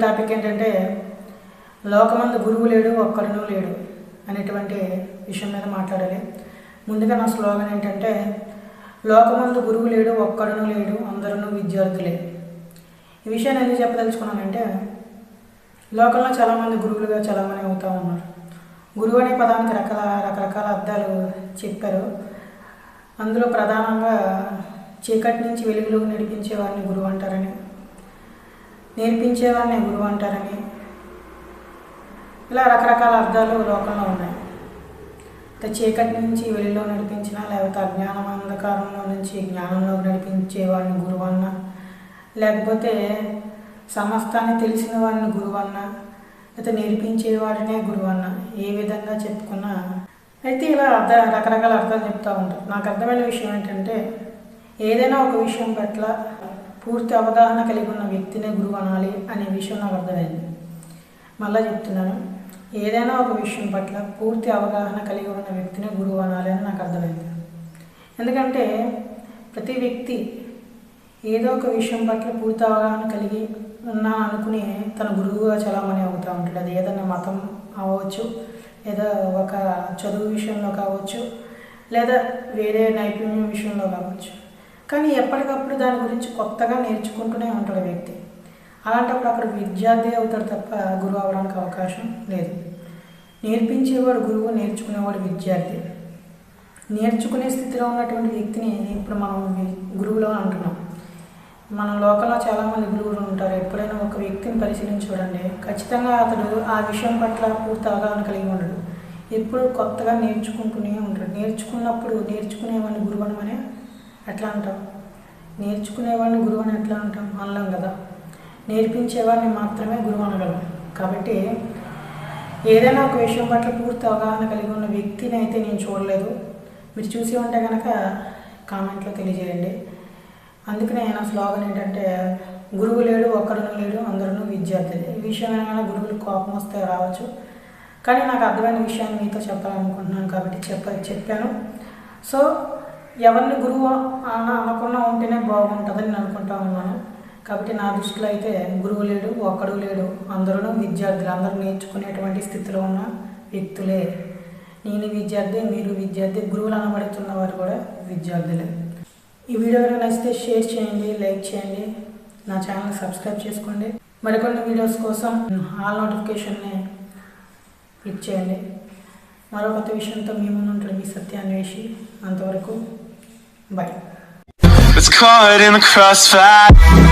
Topic ఏంటంటే లోకమందు గురువు లేడు ఒక్కడును లేడు అనేటువంటి విషయం మీద మాట్లాడాలి. ముందుగా నా స్లోగన్ ఏంటంటే లోకమందు గురువు లేడు ఒక్కడును లేడు అందరూ విద్యార్థులే. ఈ విషయాన్ని ఎందుకు చెప్పదలుచుకున్నానంటే లోకంలో చాలామంది గురువులుగా చాలామంది అవుతూ ఉన్నారు. గురువు అనే పదానికి రకాల రకరకాల అర్థాలు చెప్పారు. అందులో ప్రధానంగా చీకటి నుంచి వెలుగులోకి నడిపించేవారిని గురువు అంటారని. నేర్పించేవాడిని గురువు అంటారని. ఇలా రకరకాల అర్థాలు లోకంలో ఉన్నాయి. చీకటి నుంచి వెలుగులో నడిపించిన లేకపోతే అజ్ఞానం అంధకారంలో నుంచి జ్ఞానంలోకి నడిపించేవాడిని గురువు అన్న లేకపోతే సమస్తాన్ని తెలిసిన వాడిని గురువు అన్న లేకపోతే నేర్పించేవాడినే గురువు అన్న ఏ విధంగా చెప్పుకున్నా అయితే ఇలా అర్థ రకరకాల అర్థాలు చెప్తూ ఉంటారు. నాకు అర్థమైన విషయం ఏంటంటే ఏదైనా ఒక విషయం పట్ల పూర్తి అవగాహన కలిగి ఉన్న వ్యక్తినే గురువు అనాలి అనే విషయం నాకు అర్థమైంది. మళ్ళా చెప్తున్నాను ఏదైనా ఒక విషయం పట్ల పూర్తి అవగాహన కలిగి ఉన్న వ్యక్తినే గురువు అనాలి అని నాకు అర్థమైంది. ఎందుకంటే ప్రతి వ్యక్తి ఏదో ఒక విషయం పట్ల పూర్తి అవగాహన కలిగి ఉన్నా అనుకుని తన గురువుగా చలామణి అవుతూ ఉంటాడు. అది ఏదైనా మతం అవ్వచ్చు లేదా ఒక చదువు విషయంలో కావచ్చు లేదా వేరే నైపుణ్యం విషయంలో కావచ్చు. కానీ ఎప్పటికప్పుడు దాని గురించి కొత్తగా నేర్చుకుంటూనే ఉంటాడు వ్యక్తి. అలాంటప్పుడు అక్కడ విద్యార్థి అవుతాడు తప్ప గురువు అవడానికి అవకాశం లేదు. నేర్పించేవాడు గురువు నేర్చుకునేవాడు విద్యార్థి. నేర్చుకునే స్థితిలో ఉన్నటువంటి వ్యక్తిని ఇప్పుడు మనం గురువులో అంటున్నాం. మన లోకంలో చాలామంది గురువులు ఉంటారు. ఎప్పుడైనా ఒక వ్యక్తిని పరిశీలించి చూడండి ఖచ్చితంగా అతడు ఆ విషయం పట్ల పూర్తి అవగాహన కలిగి ఉండడు. ఎప్పుడు కొత్తగా నేర్చుకుంటూనే ఉంటాడు. నేర్చుకున్నప్పుడు నేర్చుకునేవాడిని గురువు అనమని ఎట్లా అంటాం నేర్చుకునేవాడిని గురువు అని ఎట్లా అంటాం? అనలేం కదా. నేర్పించేవాడిని మాత్రమే గురువు అనగలం. కాబట్టి ఏదైనా ఒక విషయం పట్ల పూర్తి అవగాహన కలిగి ఉన్న వ్యక్తిని అయితే నేను చూడలేదు. మీరు చూసి ఉంటే కనుక కామెంట్లో తెలియజేయండి. అందుకనే నా స్లోగన్ ఏంటంటే గురువు లేడు ఒక్కడును లేడు అందరూ విద్యార్థులే. ఈ విషయమైనా గురువులు కోపం వస్తే రావచ్చు. కానీ నాకు అర్థమైన విషయాన్ని మీతో చెప్పాలనుకుంటున్నాను కాబట్టి చెప్ప చెప్పాను. సో ఎవరిని గురువు అనకుండా ఉంటేనే బాగుంటుందని నేను అనుకుంటా ఉన్నాను. కాబట్టి నా దృష్టిలో అయితే గురువు లేడు ఒక్కడు లేడు. అందరూ విద్యార్థులు. అందరూ నేర్చుకునేటువంటి స్థితిలో ఉన్న వ్యక్తులే. నేను విద్యార్థి మీరు విద్యార్థి గురువులు అనబడుతున్న వారు కూడా విద్యార్థులే. ఈ వీడియో కనుక నచ్చితే షేర్ చేయండి లైక్ చేయండి. నా ఛానల్ సబ్స్క్రైబ్ చేసుకోండి. మరికొన్ని వీడియోస్ కోసం ఆల్ నోటిఫికేషన్ని క్లిక్ చేయండి. మరో కొత్త విషయంతో మీ ముందు ఉంటాడు మీ సత్యాన్వేషి. అంతవరకు Let's call it in the crossfire.